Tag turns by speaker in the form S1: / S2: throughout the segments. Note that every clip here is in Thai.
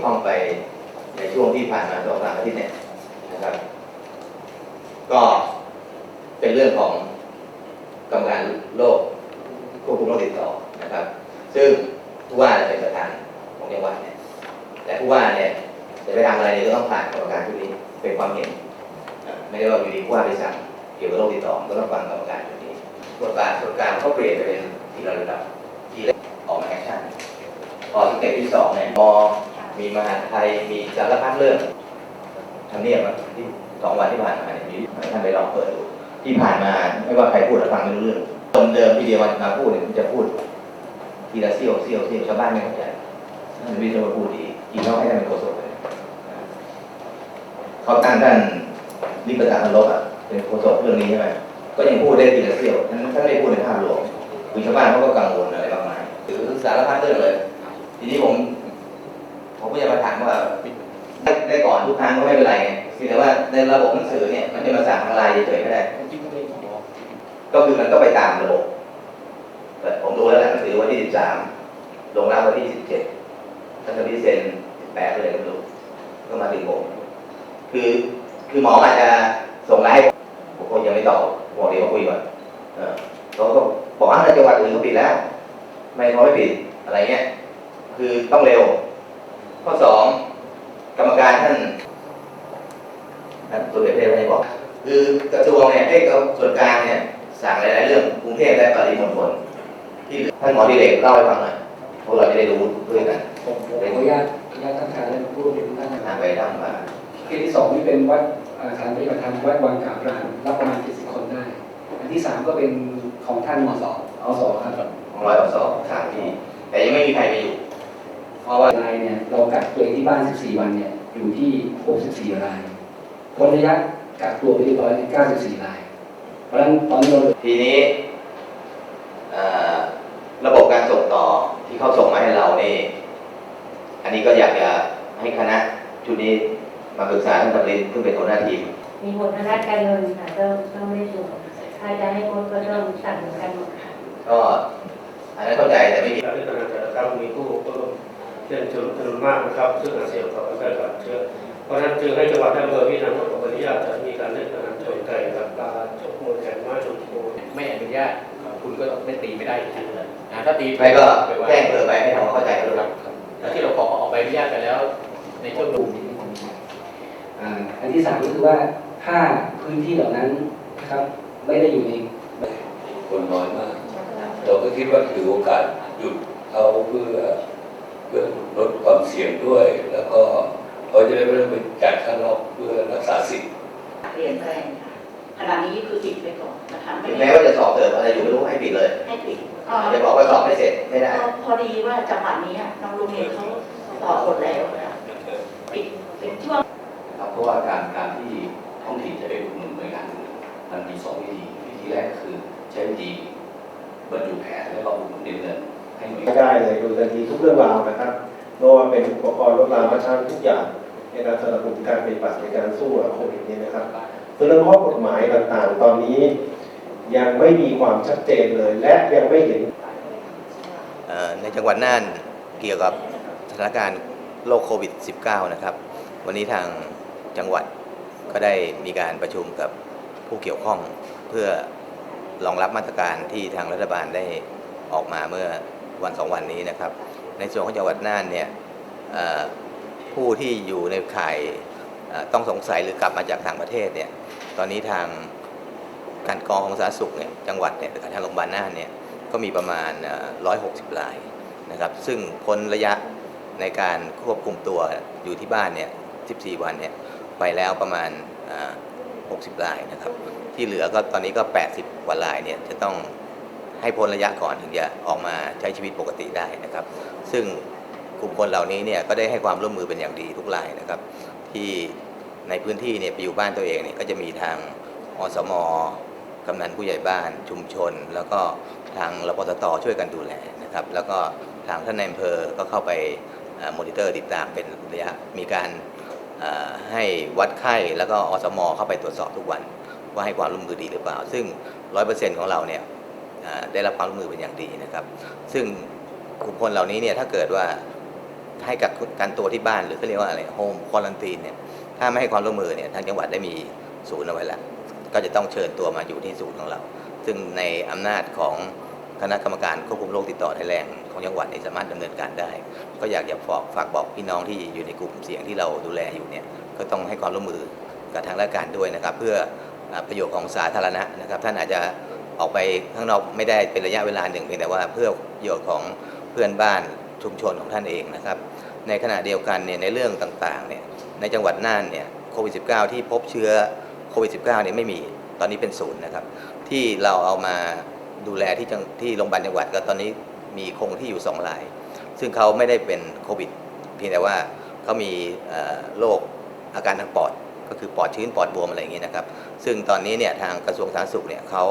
S1: ี่ยวข้องไปในช่วงที่ผ่านมาสองสามอาทิตย์เนี่ยนะครับ ก็เป็นเรื่องของกรรมการโรคควบคุมโรคติดต่อนะครับ ซึ่งผู้ว่าเป็นประธานของจังหวัดเนี่ยแต่ผู้ว่าเนี่ยจะไปทำอะไรเนี่ยก็ต้องผ่านกรรมการชุดนี้เป็นความเห็นไม่ได้ว่าอยู่ดีผู้ว่าไปสั่งเกี่ยวกับโรคติดต่อก็ต้องฟังกรรมการชุดนี้บทบาทส่วนกลางเขาเปลี่ยนไปเป็นทีละระดับทีละออกมาแอคชั่นพอสเต็ปที่สองเนี่ยม มีมหาไทย มีสารพัดเรื่องทำเนียบที่สองวันที่ผ่านมาเนี่ยมีท่านไปลองเปิดดูที่ผ่านมาไม่ว่าใครพูดหรือฟังไม่รู้เรื่องคนเดิมที่เดียววันมาพูดเนี่ยมันจะพูดทีละเซี่ยวเซี่ยวเซี่ยวชาวบ้านไม่เข้าใจท่านวิศวพูดดีกินเขาให้ท่านเป็นโฆษกเลยเขาตั้งท่านนิพตาพันลบอะเป็นโฆษกเรื่องนี้ใช่ไหมก็ยังพูดได้ทีละเซี่ยวท่านท่านไม่พูดในภาพรวมคือชาวบ้านเขาก็กังวลอะไรมากมายหรือสารพัดเรื่องเลย ทีนี้ผม ผมก็จะมาถามว่าได้ได้ก่อนทุกครั้งก็ไม่เป็นไรไงเพียงแต่ว่าในระบบหนังสือเนี่ยมันจะมาสั่งทางไลน์เฉยๆไม่ได้ก็คือมันก็ไปตามระบบแต่ผมดูแล้วแหละหนังสือวันที่สิบสามลงรับวันที่สิบเจ็ดท่านทวีเซ็นสิบแปดเลยก็รู้ก็มาถึงผมคือคือหมออาจจะส่งไลน์ผมคงยังไม่ตอบบอกเดี๋ยวมาคุยก่อนเออเขาก็บอกว่าในจังหวัดอื่นเขาปิดแล้ว ไม่เขาไม่ปิดอะไรเงี้ย คือต้องเร็ว ข้อสองกรรมการท่านท่านตัวเด็จเทพให้บอก คือกระทรวงเนี่ยให้เขาส่วนกลางเนี่ยสั่งหลายๆเรื่องกรุงเทพและปริมณฑลที่ท่านหมอดิเรกเล่าให้ฟังหน่อยพวกเราจะได้รู้ด้วยกัน
S2: ผมขออนุญาตขออนุญาตท่านประธานและผู้ร่วมทุกท่านนะค
S1: ทา
S2: รับ
S1: งไปทางมา
S2: เคสที่สองนี่เป็นวัดเอ่อสถานปฏิบัติธรรมวัดวังกาบรานรับประมาณ70คนได้ อันที่สามก็เป็นของท่านมสอสครับ
S1: ของร้อยสองสามที่แต่ยังไม่มีใครไปอยู่เพ ราะว่า
S2: รายเนี่ยเรากักตัวเองที่บ้าน 14 วันเนี่ยอยู่ที่ 64 รายพ้นระยะกักตัวไปเรียบร้อย94 ราย เพราะฉะนั้นตอนนี้เรา
S1: ทีนี้เอ่อระบบการส่งต่อที่เขาส่งมาให้เรานี่ อันนี้ก็อยากจะให้คณะชุดนี้มาปรึกษาท่านตำรินซึ่งเป็นหัวหน้าทีม
S3: มีผลทางด้านการเงินค่ะต้องต้องไม่สูงถ้าจะให้โค้ชก็ต้องสั่งเหมือนกันหมดค่ะ
S1: ก็อันนั้นเข้าใจแต่ไม่มี
S4: การที่กำลังจะครับมีผู้ผู้ร่วม เชื่อชมจำนวนมากนะครับ ซึ่งอาจเสี่ยงต่อการแพร่ระบาดเชื้อเพราะฉะนั้นจึงให้จังหวัดและอำเภอพิจารณาขออนุญาตจะมีการเล่นการชนไก่กับปลาจกมวยแข่งม้าชนโค
S5: ไม่อนุญาตคุณก็ไม่ตีไม่ได้อีกทีนะถ้าตี
S1: ไม่ก็
S5: ไปว่า
S1: แจ้งเผื่อไปให้ทำความเข้าใจกันด้วย
S5: ครับครับแล้วที่เราขอออกใบอนุญาตไปแล้ว ในช่วง
S2: อ่าอันที่สามก็คือว่าถ้าพื้นที่เหล่านั้นนะครับไม่ได้อยู่ใน
S6: คนน้อยมาก เราก็คิดว่าถือโอกาสหยุดเขาเพื่อ เพื่อลดความเสี่ยงด้วย แล้วก็เขาจะได้ไม่ต้องไปจ่ายค่านอกเพื่อรักษาสิทธิ์
S7: เปลี่ยนแปลงค่ะขณะนี้คือปิดไปก่อนนะคะไม่
S1: ถึง
S7: ได้
S1: แม้ว่าจะสอบเติมอะไรอยู่ไม่รู้ให้ปิดเลย
S7: ให้ปิดก็
S1: จะบอกว่าสอบไม่เสร็จไม่ได้
S7: ก็พอดีว่าจังหวัดนี้น้องลุงเองเขาสอบหมดแล้วนะคะปิดปิดช่วง
S6: นะครับเพราะว่าการการที่ท้องถิ่นจะได้อุดหนุนหน่วยงานอื่นมันมีสองวิธีวิธีแรกก็คือใช้วิธีบรรจุแผนแล้วก็อุดหนุนเงินให้หน่วย
S8: ได้เลยดูทันทีทุกเรื่องราวนะครับไม่ว่าเป็นอุปกรณ์รถรางวัชชันทุกอย่างในการสนับสนุนการปฏิบัติในการสู้กับโควิดนี้นะครับส่วนเรื่องข้อกฎหมายต่างๆ ตอนนี้ยังไม่มีความชัดเจนเลย และยังไม่เห็น
S1: ในจังหวัดน่านเกี่ยวกับสถานการณ์โรคโควิด -19 นะครับ วันนี้ทางจังหวัดก็ได้มีการประชุมกับผู้เกี่ยวข้องเพื่อรองรับมาตรการที่ทางรัฐบาลได้ออกมาเมื่อ วันสองวันนี้นะครับ ในส่วนของจังหวัดน่านเนี่ยผู้ที่อยู่ในข่ายต้องสงสัยหรือกลับมาจากต่างประเทศเนี่ยตอนนี้ทางการกองของสาธารณสุขเนี่ยจังหวัดเนี่ยหรือทางโรงพยาบาลน่านเนี่ยก็มีประมาณเอ่อ160รายนะครับซึ่งพ้นระยะในการควบคุมตัวอยู่ที่บ้านเนี่ย 14 วันเนี่ยไปแล้วประมาณ 60รายนะครับที่เหลือก็ตอนนี้ก็ 80กว่ารายเนี่ยจะต้อง ให้พ้นระยะก่อนถึงจะออกมาใช้ชีวิตปกติได้นะครับ ซึ่งกลุ่มคนเหล่านี้เนี่ยก็ได้ให้ความร่วมมือเป็นอย่างดีทุกรายนะครับ ที่ในพื้นที่เนี่ยไปอยู่บ้านตัวเองเนี่ยก็จะมีทางอสมกำนันผู้ใหญ่บ้านชุมชน แล้วก็ทางรปตตช่วยกันดูแลนะครับ แล้วก็ทางท่านนายอำเภอก็เข้าไปมอนิเตอร์ติดตามเป็นระยะมีการให้วัดไข้แล้วก็อสมเข้าไปตรวจสอบทุกวันว่าให้ความร่วมมือดีหรือเปล่า ซึ่งร้อยเปอร์เซ็นต์ของเราเนี่ย ได้รับความร่วมมือเป็นอย่างดีนะครับ ซึ่งกลุ่มคนเหล่านี้เนี่ยถ้าเกิดว่าให้กับการตัวที่บ้านหรือเขาเรียกว่าอะไรโฮมควอลันตีนเนี่ยถ้าไม่ให้ความร่วมมือเนี่ยทางจังหวัดได้มีศูนย์เอาไว้แล้วก็จะต้องเชิญตัวมาอยู่ที่ศูนย์ของเรา ซึ่งในอำนาจของคณะกรรมการควบคุมโรคติดต่อในแรงของจังหวัดนี่สามารถดำเนินการได้ ก็อยากจะฝากฝากบอกพี่น้องที่อยู่ในกลุ่มเสี่ยงที่เราดูแลอยู่เนี่ยก็ต้องให้ความร่วมมือกับทางราชการด้วยนะครับ เพื่อประโยชน์ของสาธารณะนะครับ ท่านอาจจะ ออกไปข้างนอกไม่ได้เป็นระยะเวลาหนึ่งเพียงแต่ว่าเพื่อประโยชน์ของเพื่อนบ้านชุมชนของท่านเองนะครับ ในขณะเดียวกันเนี่ยในเรื่องต่างๆเนี่ยในจังหวัดน่านเนี่ยโควิด -19 ที่พบเชื้อโควิด -19 เนี่ยไม่มีตอนนี้เป็นศูนย์นะครับ ที่เราเอามาดูแลที่ที่โรงพยาบาลจังหวัดก็ตอนนี้มีคงที่อยู่2ราย ซึ่งเขาไม่ได้เป็นโควิด เพียงแต่ว่าเขามีโรคอาการทางปอด ก็คือปอดชื้นปอดบวมอะไรอย่างนี้นะครับ ซึ่งตอนนี้เนี่ยทางกระทรวงสาธารณสุขเนี่ยเขา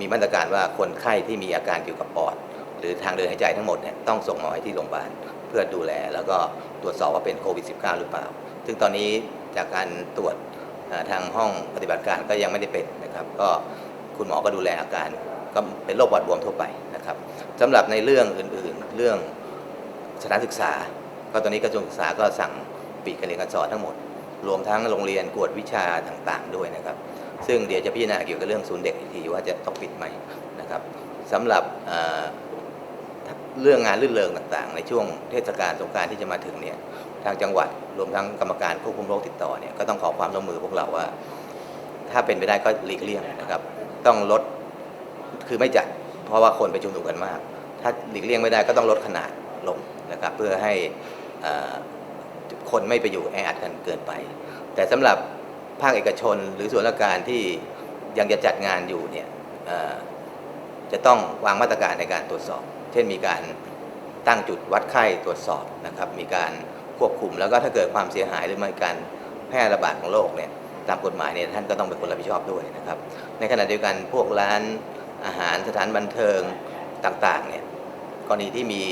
S1: มีมาตรการว่าคนไข้ที่มีอาการเกี่ยวกับปอด หรือทางเดินหายใจทั้งหมดเนี่ยต้องส่งมาไว้ที่โรงพยาบาลเพื่อดูแล แล้วก็ตรวจสอบว่าเป็นโควิด -19 หรือเปล่า ซึ่งตอนนี้จากการตรวจทางห้องปฏิบัติการก็ยังไม่ได้เป็นนะครับก็คุณหมอก็ดูแลอาการก็เป็นโรคปอดบวมทั่วไปนะครับสำหรับในเรื่องอื่นๆ เรื่องสถานศึกษา ก็ตอนนี้กระทรวงศึกษาก็สั่งปิดการเรียนการสอนทั้งหมด รวมทั้งโรงเรียนกวดวิชาต่างๆ ด้วยนะครับ ซึ่งเดี๋ยวจะพิจารณาเกี่ยวกับเรื่องศูนย์เด็กอีกทีว่าจะต้องปิดไหมนะครับสำหรับเอ่อเรื่องงานรื่นเริงต่างๆ ในช่วงเทศกาลสงกรารที่จะมาถึงเนี่ยทางจังหวัดรวมทั้งกรรมการควบคุมโรคติดต่อเนี่ยก็ต้องขอความร่วมมือพวกเราว่า ถ้าเป็นไปได้ก็หลีกเลี่ยงนะครับ ต้องลดคือไม่จัด เพราะว่าคนไปชุมนุมกันมาก ถ้าหลีกเลี่ยงไม่ได้ก็ต้องลดขนาดลงนะครับ เพื่อให้เอ่อคนไม่ไปอยู่แออัดกันเกินไป แต่สำหรับ ภาคเอกชนหรือส่วนราชการที่ยังจะจัดงานอยู่เนี่ยจะต้องวางมาตรการในการตรวจสอบ เช่นมีการตั้งจุดวัดไข้ตรวจสอบนะครับมีการควบคุมแล้วก็ถ้าเกิดความเสียหายหรือมีการแพร่ระบาดของโรคเนี่ยตามกฎหมายเนี่ยท่านก็ต้องเป็นคนรับผิดชอบด้วยนะครับในขณะเดียวกันพวกร้านอาหารสถานบันเทิงต่างๆเนี่ยกรณีที่มี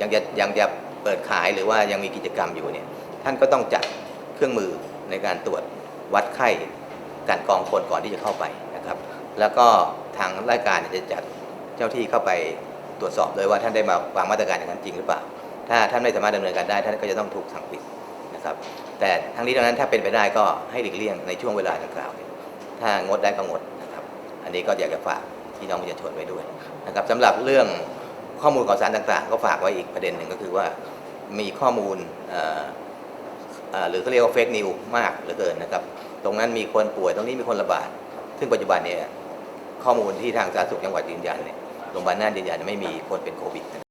S1: ยังจะยังจะเปิดขายหรือว่ายังมีกิจกรรมอยู่เนี่ยท่านก็ต้องจัดเครื่องมือ ในการตรวจวัดไข้การกองคนก่อนที่จะเข้าไปนะครับ แล้วก็ทางรายการจะจัดเจ้าที่เข้าไปตรวจสอบโดยว่าท่านได้มาวางมาตรการอย่างนั้นจริงหรือเปล่า ถ้าท่านไม่สามารถดำเนินการได้ท่านก็จะต้องถูกสั่งปิดนะครับ แต่ทั้งนี้ทั้งนั้นถ้าเป็นไปได้ก็ให้หลีกเลี่ยงในช่วงเวลาดังกล่าว ถ้างดได้ก็งดนะครับ อันนี้ก็อยากจะฝากพี่น้องประชาชนไว้ด้วยนะครับสำหรับเรื่องข้อมูลข่าวสารต่างๆ ก็ฝากไว้อีกประเด็นหนึ่งก็คือว่ามีข้อมูลอ หรือเขาเรียกว่าเฟกนิวมากเหลือเกินนะครับตรงนั้นมีคนป่วยตรงนี้มีคนระบาด ซึ่งปัจจุบันเนี่ยข้อมูลที่ทางสาธารณสุขจังหวัดยืนยันเนี่ยโรงพยาบาลน่านยืนยันไม่มีคนเป็นโควิด